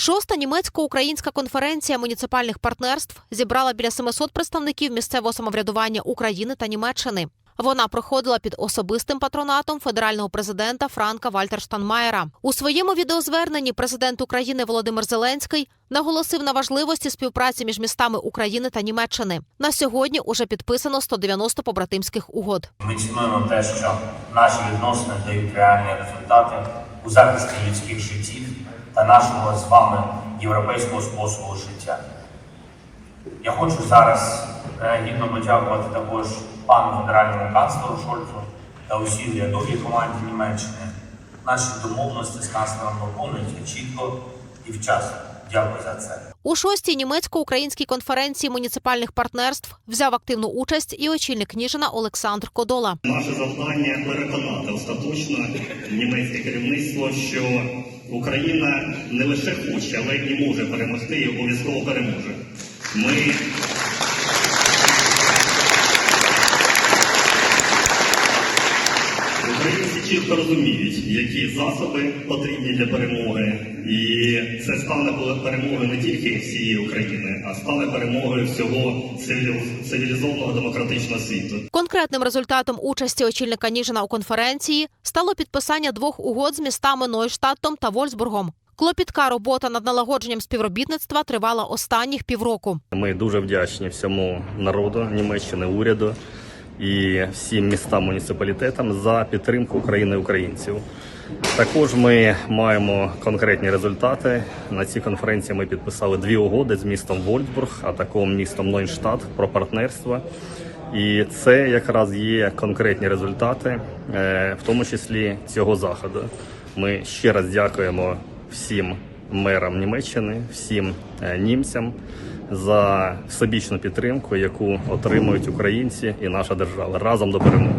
Шоста німецько-українська конференція муніципальних партнерств зібрала біля 700 представників місцевого самоврядування України та Німеччини. Вона проходила під особистим патронатом федерального президента Франка Вальтерштанмаєра. У своєму відеозверненні президент України Володимир Зеленський наголосив на важливості співпраці між містами України та Німеччини. На сьогодні уже підписано 190 побратимських угод. Ми цінуємо те, що наші відносини дають реальні результати у захисті людських життів та нашого з вами європейського способу життя. Я хочу зараз е, гідно подякувати також пану генеральному канцлеру Шольцу та усій рядовій команді Німеччини. Наші домовленості з канцлером виконуються чітко і вчасно. Дякую за це. У шостій німецько-українській конференції муніципальних партнерств взяв активну участь і очільник Ніжина Олександр Кодола. Наше завдання переконати остаточно німецьке керівництво, що Україна не лише хоче, але й може перемогти, і обов'язково переможе. Ми чітко розуміють, які засоби потрібні для перемоги, і це стане перемогою не тільки всієї України, а стане перемогою всього цивілі- цивілізованого демократичного світу. Конкретним результатом участі очільника Ніжина у конференції стало підписання двох угод з містами Нойштаттом та Вольсбургом. Клопітка робота над налагодженням співробітництва тривала останніх півроку. Ми дуже вдячні всьому народу Німеччини, уряду і всім містам муніципалітетам за підтримку України українців. Також ми маємо конкретні результати. На цій конференції ми підписали дві угоди з містом Вольфбург, а також містом Нойнштадт про партнерство. І це якраз є конкретні результати, е, в тому числі цього заходу. Ми ще раз дякуємо всім мерам Німеччини, всім е, німцям за всебічну підтримку, яку отримують українці і наша держава разом до перемоги.